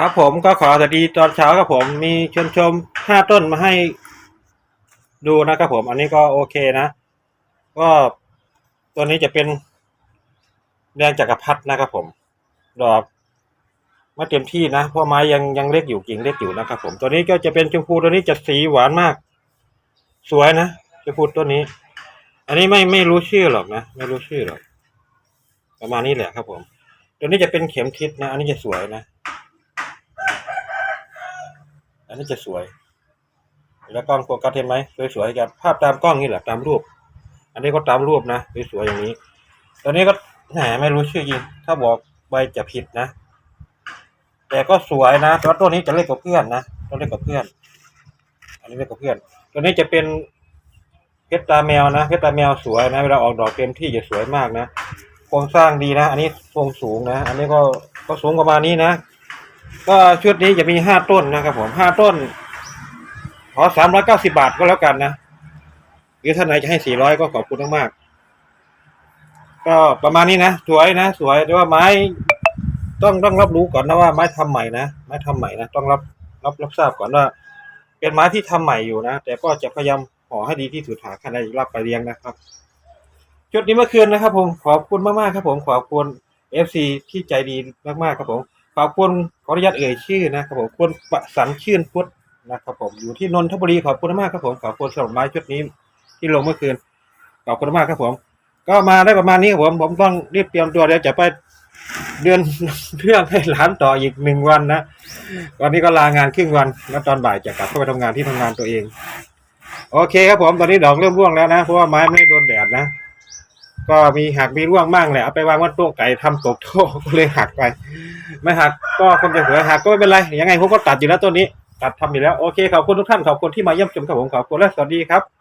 ครับผมก็ขอสวัสดีตอนเช้าครับผมมีชมชมห้าต้นมาให้ดูนะครับผม อันนี้ก็โอเคนะ ก็ตัวนี้จะเป็นแดงจักรพรรดินะครับผม ดอกไม่เต็มที่นะเพราะไม้ยังยังเล็กอยู่กิ่งเล็กอยู่นะครับผม ตัวนี้ก็จะเป็นชมพูตัวนี้จะสีหวานมาก สวยนะชมพูตัวนี้ อันนี้ไม่ไม่รู้ชื่อหรอกนะไม่รู้ชื่อหรอกประมาณนี้แหละครับผม ตัวนี้จะเป็นเข็มทิศนะ อันนี้จะสวยนะ นนี้จะสวย แล้วกล้องโฟกัสเห็นไหมสวยๆกันภาพตามกล้องนี่แหละตามรูป อันนี้ก็ตามรูปนะสวยๆอย่างนี้ตัวนี้ก็แหมไม่รู้ชื่อจริง ถ้าบอกใบจะผิดนะ แต่ก็สวยนะแต่ว่าตัวนี้จะเล็กกว่าเพื่อนนะตัวเล็กกว่าเพื่อน อันนี้เล็กกว่าเพื่อน ตัวนี้จะเป็นเพชรตาแมวนะเพชรตาแมวสวยนะเวลาออกดอกเต็มที่จะสวยมากนะโครงสร้างดีนะ อันนี้ทรงสูงนะ อันนี้ก็ก็สูงประมาณนี้นะ ก็ชุดนี้จะมีห้าต้นนะครับผมห้าต้น ขอสามร้อยเก้าสิบาทก็แล้วกันนะหรือท่านไหนจะให้สี่ร้อยก็ขอบคุณมากๆก็ประมาณนี้นะสวยนะสวยแต่ว่าไม้ ต้องต้องรับรู้ก่อนนะว่าไม้ทำใหม่นะไม้ทำใหม่นะต้องรับรับรับทราบก่อนว่า เป็นไม้ที่ทำใหม่อยู่นะแต่ก็จะพยายามห่อให้ดีที่สุดหาใครรับไปเลี้ยงนะครับชุดนี้เมื่อคืนนะครับ ผมขอบคุณมากๆครับ ผมขอบคุณเอฟซีที่ใจดีมากๆครับผม ขอบคุณขออนุญาตเอ่ยชื่อนะครับผมคุณประสันชื่นพุทธนะครับผมอยู่ที่นนทบุรีขอบคุณมากครับผมขอบคุณสำหรับไม้ชุดนี้ ที่ลงเมื่อคืนขอบคุณมากครับผม ก็มาได้ประมาณนี้ครับผม ผมต้องรีบเตรียมตัวเดี๋ยวจะไปเดือนเรื่องให้หลานต่ออีกหนึ่งวันนะวันนี้ก็ลางานครึ่งวันแล้วตอนบ่ายจะกลับเข้าไปทำงานที่ทำงานตัวเอง โอเคครับผมตอนนี้ดอกเริ่มร่วงแล้วนะเพราะว่าไม้ไม่โดนแดดนะ ก็มีหักมีร่วงบ้างแหละเอาไปวางว่าโต๊ะไก่ทำตกโต๊ะก็เลยหักไป ไม่หักก็คนจะเหลือหักก็ไม่เป็นไรยังไงผมก็ตัดอยู่แล้วต้นนี้ ตัดทำอยู่แล้วโอเคขอบคุณทุกท่านขอบคุณที่มาเยี่ยมชมครับผมขอบคุณและสวัสดีครับ